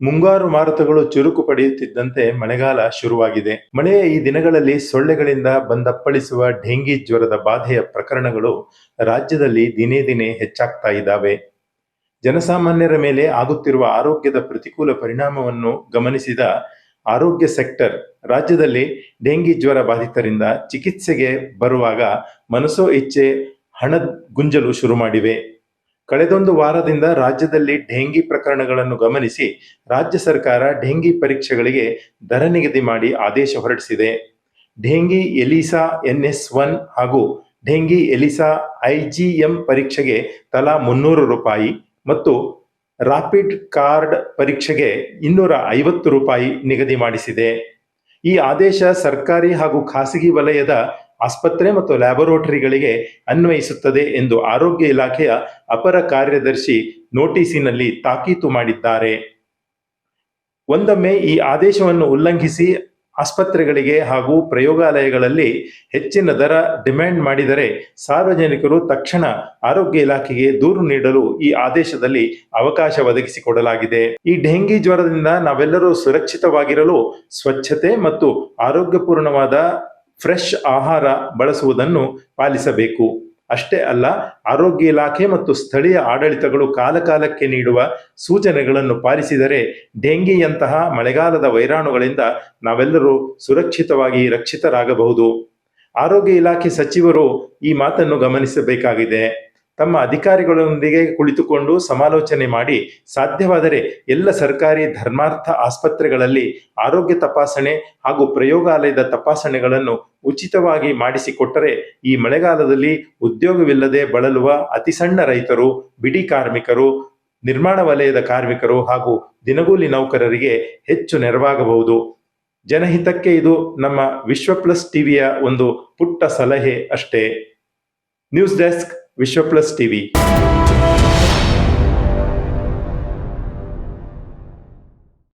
ಮುಂಗಾರು ಮಾರುತಗಳು ಚುರುಕು ಪಡೆಯುತ್ತಿದ್ದಂತೆ ಮಳೆಗಾಲ ಶುರುವಾಗಿದೆ. ಮಳೆಯ ಈ ದಿನಗಳಲ್ಲಿ ಸೊಳ್ಳೆಗಳಿಂದ ಬಂದಪ್ಪಳಿಸುವ ಡೆಂಗಿ ಜ್ವರದ ಬಾಧೆಯ ಪ್ರಕರಣಗಳು ರಾಜ್ಯದಲ್ಲಿ ದಿನೇ ದಿನೇ ಹೆಚ್ಚಾಗ್ತಾ ಇದ್ದಾವೆ. ಜನಸಾಮಾನ್ಯರ ಮೇಲೆ ಆಗುತ್ತಿರುವ ಆರೋಗ್ಯದ ಪ್ರತಿಕೂಲ ಪರಿಣಾಮವನ್ನು ಗಮನಿಸಿದ ಆರೋಗ್ಯ ಸೆಕ್ಟರ್, ರಾಜ್ಯದಲ್ಲಿ ಡೆಂಗಿ ಜ್ವರ ಬಾಧಿತರಿಂದ ಚಿಕಿತ್ಸೆಗೆ ಬರುವಾಗ ಮನಸೋ ಇಚ್ಛೆ ಹಣ ಗುಂಜಲು ಶುರು ಮಾಡಿವೆ. ಕಳೆದೊಂದು ವಾರದಿಂದ ರಾಜ್ಯದಲ್ಲಿ ಡೆಂಗಿ ಪ್ರಕರಣಗಳನ್ನು ಗಮನಿಸಿ ರಾಜ್ಯ ಸರ್ಕಾರ ಡೆಂಗಿ ಪರೀಕ್ಷೆಗಳಿಗೆ ದರ ನಿಗದಿ ಮಾಡಿ ಆದೇಶ ಹೊರಡಿಸಿದೆ. ಡೆಂಗಿ ಎಲಿಸಾ ಎನ್ಎಸ್ ಒನ್ ಹಾಗೂ ಡೆಂಗಿ ಎಲಿಸಾ ಐಜಿಎಂ ಪರೀಕ್ಷೆಗೆ ತಲಾ ಮುನ್ನೂರು ರೂಪಾಯಿ ಮತ್ತು ರಾಪಿಡ್ ಕಾರ್ಡ್ ಪರೀಕ್ಷೆಗೆ ಇನ್ನೂರ ಐವತ್ತು ರೂಪಾಯಿ ನಿಗದಿ ಮಾಡಿಸಿದೆ. ಈ ಆದೇಶ ಸರ್ಕಾರಿ ಹಾಗೂ ಖಾಸಗಿ ವಲಯದ ಆಸ್ಪತ್ರೆ ಮತ್ತು ಲ್ಯಾಬೊರೇಟರಿಗಳಿಗೆ ಅನ್ವಯಿಸುತ್ತದೆ ಎಂದು ಆರೋಗ್ಯ ಇಲಾಖೆಯ ಅಪರ ಕಾರ್ಯದರ್ಶಿ ನೋಟಿಸಿನಲ್ಲಿ ತಾಕೀತು ಮಾಡಿದ್ದಾರೆ. ಒಂದೊಮ್ಮೆ ಈ ಆದೇಶವನ್ನು ಉಲ್ಲಂಘಿಸಿ ಆಸ್ಪತ್ರೆಗಳಿಗೆ ಹಾಗೂ ಪ್ರಯೋಗಾಲಯಗಳಲ್ಲಿ ಹೆಚ್ಚಿನ ದರ ಡಿಮ್ಯಾಂಡ್ ಮಾಡಿದರೆ ಸಾರ್ವಜನಿಕರು ತಕ್ಷಣ ಆರೋಗ್ಯ ಇಲಾಖೆಗೆ ದೂರು ನೀಡಲು ಈ ಆದೇಶದಲ್ಲಿ ಅವಕಾಶ ಒದಗಿಸಿಕೊಡಲಾಗಿದೆ. ಈ ಡೆಂಗಿ ಜ್ವರದಿಂದ ನಾವೆಲ್ಲರೂ ಸುರಕ್ಷಿತವಾಗಿರಲು ಸ್ವಚ್ಛತೆ ಮತ್ತು ಆರೋಗ್ಯಪೂರ್ಣವಾದ ಫ್ರೆಶ್ ಆಹಾರ ಬಳಸುವುದನ್ನು ಪಾಲಿಸಬೇಕು. ಅಷ್ಟೇ ಅಲ್ಲ, ಆರೋಗ್ಯ ಇಲಾಖೆ ಮತ್ತು ಸ್ಥಳೀಯ ಆಡಳಿತಗಳು ಕಾಲಕಾಲಕ್ಕೆ ನೀಡುವ ಸೂಚನೆಗಳನ್ನು ಪಾಲಿಸಿದರೆ ಡೆಂಗಿಯಂತಹ ಮಳೆಗಾಲದ ವೈರಾಣುಗಳಿಂದ ನಾವೆಲ್ಲರೂ ಸುರಕ್ಷಿತವಾಗಿ ರಕ್ಷಿತರಾಗಬಹುದು. ಆರೋಗ್ಯ ಇಲಾಖೆ ಸಚಿವರು ಈ ಮಾತನ್ನು ಗಮನಿಸಬೇಕಾಗಿದೆ. ತಮ್ಮ ಅಧಿಕಾರಿಗಳೊಂದಿಗೆ ಕುಳಿತುಕೊಂಡು ಸಮಾಲೋಚನೆ ಮಾಡಿ, ಸಾಧ್ಯವಾದರೆ ಎಲ್ಲ ಸರ್ಕಾರಿ ಧರ್ಮಾರ್ಥ ಆಸ್ಪತ್ರೆಗಳಲ್ಲಿ ಆರೋಗ್ಯ ತಪಾಸಣೆ ಹಾಗೂ ಪ್ರಯೋಗಾಲಯದ ತಪಾಸಣೆಗಳನ್ನು ಉಚಿತವಾಗಿ ಮಾಡಿಸಿಕೊಟ್ಟರೆ ಈ ಮಳೆಗಾಲದಲ್ಲಿ ಉದ್ಯೋಗವಿಲ್ಲದೆ ಬಳಲುವ ಅತಿ ಸಣ್ಣ ರೈತರು, ಬಿಡಿ ಕಾರ್ಮಿಕರು, ನಿರ್ಮಾಣ ವಲಯದ ಕಾರ್ಮಿಕರು ಹಾಗೂ ದಿನಗೂಲಿ ನೌಕರರಿಗೆ ಹೆಚ್ಚು ನೆರವಾಗಬಹುದು. ಜನಹಿತಕ್ಕೆ ಇದು ನಮ್ಮ ವಿಶ್ವ ಪ್ಲಸ್ ಟಿವಿಯ ಒಂದು ಪುಟ್ಟ ಸಲಹೆ ಅಷ್ಟೇ. News desk Vishwa plus TV.